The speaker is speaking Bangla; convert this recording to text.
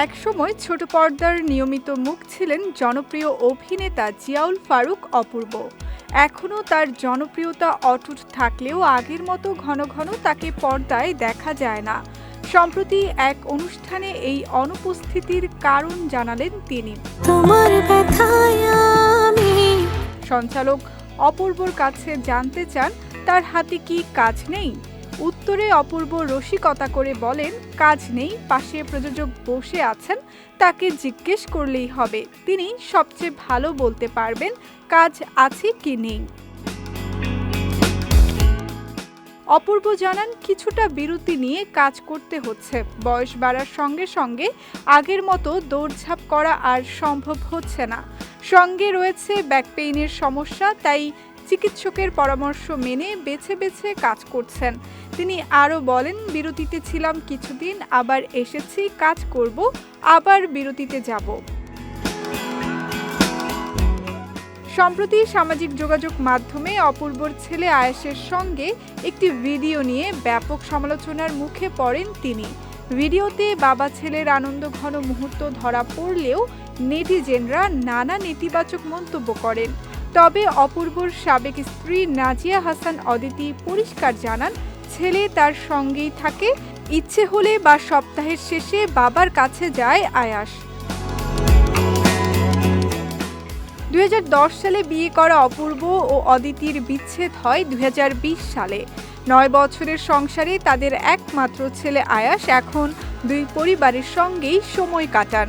একসময় ছোট পর্দার নিয়মিত মুখ ছিলেন জনপ্রিয় অভিনেতা জিয়াউল ফারুক অপূর্ব। এখনও তার জনপ্রিয়তা অটুট থাকলেও আগের মতো ঘন ঘন তাকে পর্দায় দেখা যায় না। সম্প্রতি এক অনুষ্ঠানে এই অনুপস্থিতির কারণ জানালেন তিনি। সঞ্চালক অপূর্বর কাছে জানতে চান তার হাতে কি কাজ নেই? উত্তরে অপূর্ব রসিকতা করে বলেন, কাজ নেই, পাশে প্রযোজক বসে আছেন, তাকে জিজ্ঞেস করলেই হবে। তিনি সবচেয়ে ভালো বলতে পারবেন, কাজ আছে কি নেই। অপূর্ব জানান, কিছুটা বিরতি নিয়ে কাজ করতে হচ্ছে। বয়স বাড়ার সঙ্গে সঙ্গে আগের মতো দৌড়ঝাঁপ করা আর সম্ভব হচ্ছে না। সঙ্গে রয়েছে ব্যাক পেইনের সমস্যা, তাই চিকিৎসকের পরামর্শ মেনে বেছে বেছে কাজ করছেন। তিনি আরও বলেন, বিরতিতে ছিলাম কিছুদিন, আবার এসেছি, কাজ করব, আবার বিরতিতে যাব। সম্প্রতি সামাজিক যোগাযোগ মাধ্যমে অপূর্বর ছেলে আয়েশের সঙ্গে একটি ভিডিও নিয়ে ব্যাপক সমালোচনার মুখে পড়েন তিনি। ভিডিওতে বাবা ছেলের আনন্দ ঘন মুহূর্ত ধরা পড়লেও নেটিজেনরা নানা নেতিবাচক মন্তব্য করেন। তবে অপূর্বর সাবেক স্ত্রী নাজিয়া হাসান অদিতি পরিষ্কার জানান, ছেলে তার সঙ্গেই থাকে, ইচ্ছে হলে বা সপ্তাহের শেষে বাবার কাছে যায় আয়াস। দুই হাজার দশ সালে বিয়ে করা অপূর্ব ও অদিতির বিচ্ছেদ হয় দুই হাজার বিশ সালে। নয় বছরের সংসারে তাদের একমাত্র ছেলে আয়াস, এখন দুই পরিবারের সঙ্গেই সময় কাটান।